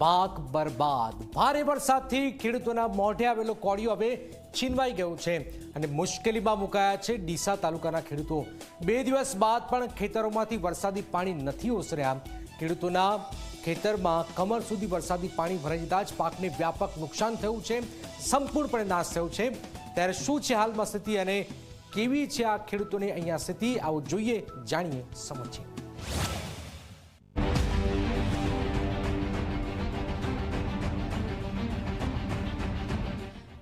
પાક બરબાદ. ભારે વરસાદથી ખેડૂતોના મોઢે આવેલો કોળિયો હવે છીનવાઈ ગયો છે અને મુશ્કેલીમાં મુકાયા છે ડીસા તાલુકાના ખેડૂતો. બે દિવસ બાદ પણ ખેતરોમાંથી વરસાદી પાણી નથી ઓસર્યા. ખેડૂતોના ખેતરમાં કમર સુધી વરસાદી પાણી ભરાઈ જતા જ પાકને વ્યાપક નુકસાન થયું છે, સંપૂર્ણપણે નાશ થયો છે. ત્યારે શું છે હાલમાં સ્થિતિ અને કેવી છે આ ખેડૂતોની અહીંયા સ્થિતિ, આવું જોઈએ, જાણીએ સમજીએ.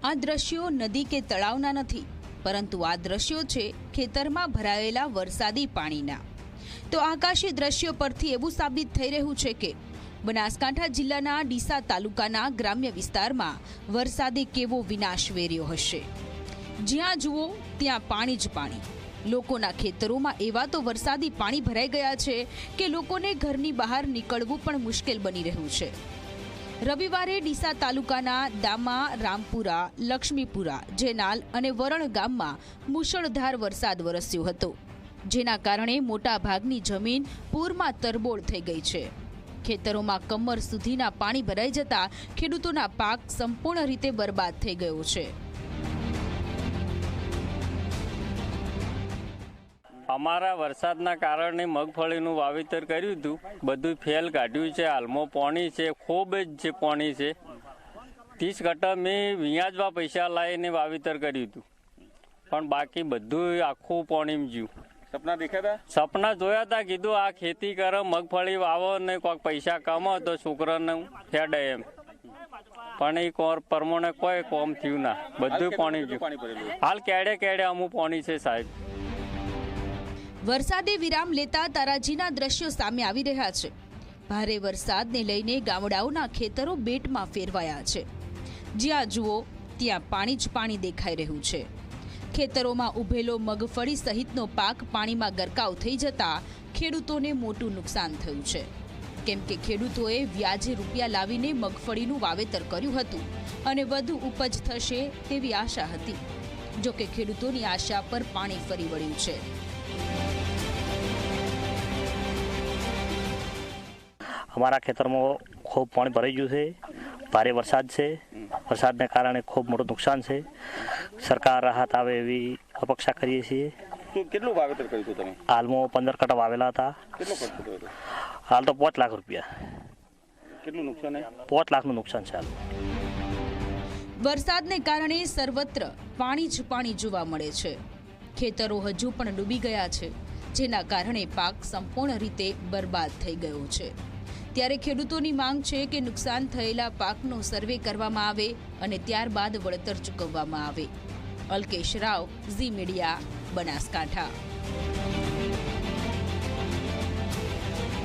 આ દ્રશ્યો નદી કે તળાવના નથી, પરંતુ આ દ્રશ્યો છે ખેતરમાં ભરાયેલા વરસાદી પાણીના. તો આકાશી દ્રશ્યો પરથી એવું સાબિત થઈ રહ્યું છે કે બનાસકાંઠા જિલ્લાના ડીસા તાલુકાના ગ્રામ્ય વિસ્તારમાં વરસાદે કેવો વિનાશ વેર્યો હશે. જ્યાં જુઓ, ત્યાં પાણી જ પાણી. લોકોના ખેતરોમાં એવા તો વરસાદી પાણી ભરાઈ ગયા છે કે લોકોને ઘરની બહાર નીકળવું પણ મુશ્કેલ બની રહ્યું છે. રવિવારે ડીસા તાલુકાના દામા, રામપુરા, લક્ષ્મીપુરા, જેનાલ અને વરણ ગામમાં મુશળધાર વરસાદ વરસ્યો હતો, જેના કારણે મોટા ભાગની જમીન પૂરમાં તરબોળ થઈ ગઈ છે. ખેતરોમાં કમર સુધીના પાણી ભરાઈ જતા ખેડૂતોના પાક સંપૂર્ણ રીતે બરબાદ થઈ ગયો છે. અમારા વરસાદના કારણે મગફળીનું વાવેતર કર્યું હતું. બધું ફેલ કાઢ્યું છે. હાલમાં પોણી છે. ખૂબ જ છે પોણી છે. ત્રીસ કટા મેં વ્યાજમાં પૈસા લાવીને વાવેતર કર્યું હતું. પણ બાકી બધું આખું પોણીમ જ્યું સપના દેખાતા? સપના જોયા હતા કીધું આ ખેતી કરો મગફળી વાવો ને કોઈક પૈસા કમાવો તો છોકરાને ફેડે એમ. પણ એ કોર પરમોને કોઈ કોમ થયું ના. બધું પાણી ભરેલું? હાલ કેડે કેડે અમુક પાણી છે સાહેબ. વરસાદે વિરામ લેતા તારાજીના દ્રશ્યો સામે આવી રહ્યા છે. ભારે વરસાદને લઈને ગામડાઓના ખેતરો બેટમાં ફેરવાયા છે. જ્યાં જુઓ, ત્યાં પાણી જ પાણી દેખાઈ રહ્યું છે. ખેતરોમાં ઉભેલો મગફળી સહિતનો પાક પાણીમાં ગરકાવ થઈ જતા ખેડૂતોને મોટું નુકસાન થયું છે. કેમ કે ખેડૂતોએ વ્યાજે રૂપિયા લાવીને મગફળીનું વાવેતર કર્યું હતું અને વધુ ઉપજ થશે તેવી આશા હતી. જોકે ખેડૂતોની આશા પર પાણી ફરી વળ્યું છે. અમારા ખેતરમાં ખૂબ પાણી ભરાઈ ગયું છે. ભારે વરસાદ છે. વરસાદને કારણે ખૂબ મોટું નુકસાન છે. સરકાર રાહત આવે એવી અપેક્ષા કરીએ છીએ. કેટલું વાવેતર કર્યું હતું તમે? હાલમાં પંદર કટા વાવેલા હતા. કેટલો ખર્ચ થયો હાલ તો પાંચ લાખ રૂપિયા. કેટલું નુકસાન પાંચ લાખનું નુકસાન છે હાલ. વરસાદને કારણે સર્વત્ર પાણી જ પાણી જોવા મળે છે. ખેતરો હજુ પણ ડૂબી ગયા છે જેના કારણે પાક સંપૂર્ણ રીતે બરબાદ થઈ ગયો છે. ત્યારે ખેડૂતોની માંગ છે કે નુકસાન થયેલા પાકનો સર્વે કરવામાં આવે અને ત્યારબાદ વળતર ચૂકવવામાં આવે. અલ્કેશ રાવ, ઝી મીડિયા, બનાસકાંઠા.